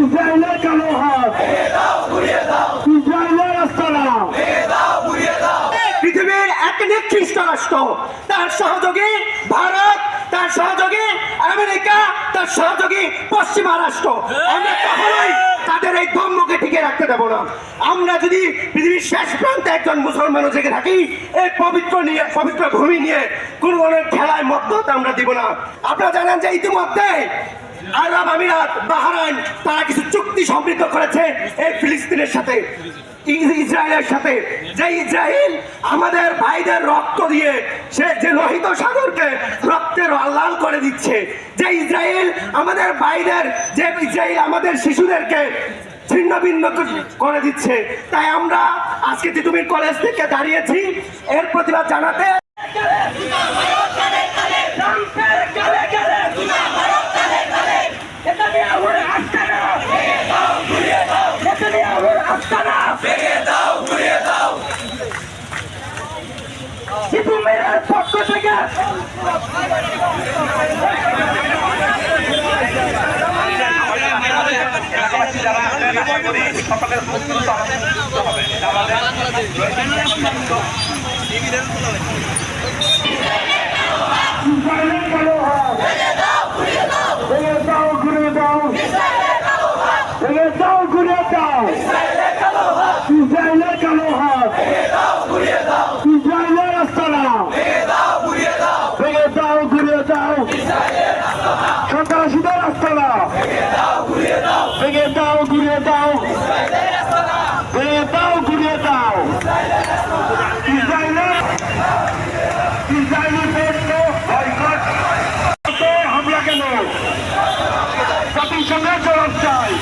ইসরায়েলের কালো হাত ইসরায়েলের আস্তানা পৃথিবীর এক নিকৃষ্ট রাষ্ট্র। তার সহযোগী ভারত, তার সহযোগী আমেরিকা, তার সহযোগী পশ্চিমা রাষ্ট্র। আমরা কখনোই তাদের এই ধর্মকে টিকে রাখতে দেবো না। আমরা যদি পৃথিবীর শেষ প্রান্তে একজন মুসলমানও জেগে থাকি, এই পবিত্র নিয়ে পবিত্র ভূমি নিয়ে কোনো খেলায় মত আমরা দিব না। আপনারা জানেন যে ইতিমধ্যে আরব আমিরাত, বাহারাইন, তারা কিছু চুক্তি সমৃদ্ধ করেছে এই ফিলিস্তিনের সাথে ইসরায়েলের সাথে। যে ইসরায়েল আমাদের ভাইদের রক্ত দিয়ে, সে যে লোহিত সাগরকে রক্তের লাল করে দিচ্ছে, যে ইসরায়েল আমাদের ভাইদের, যে ইসরায়েল আমাদের শিশুদেরকে ছিন্ন ভিন্ন করে দিচ্ছে। তাই আমরা আজকে তিতুমির কলেজ থেকে দাঁড়িয়েছি, এর প্রতিবাদ জানাতে পক্ষ থেকে ইসরায়েলের কালো হাত ভেঙে দাও ঘুরে দাও ভেঙে দাও ঘুরে দাও ইসরায়েলের কালো হাত ইসরায়েলের আস্তানা ভেঙে দাও ঘুরে দাও সন্ত্রাসীদের আস্তানা ভেঙে দাও ঘুরে দাও ভেঙে দাও ঘুরে দাও ইসরায়েলের ইসরায়েলি পণ্য বয়কট হামলা কেন জাতিসংঘের জবাব চাই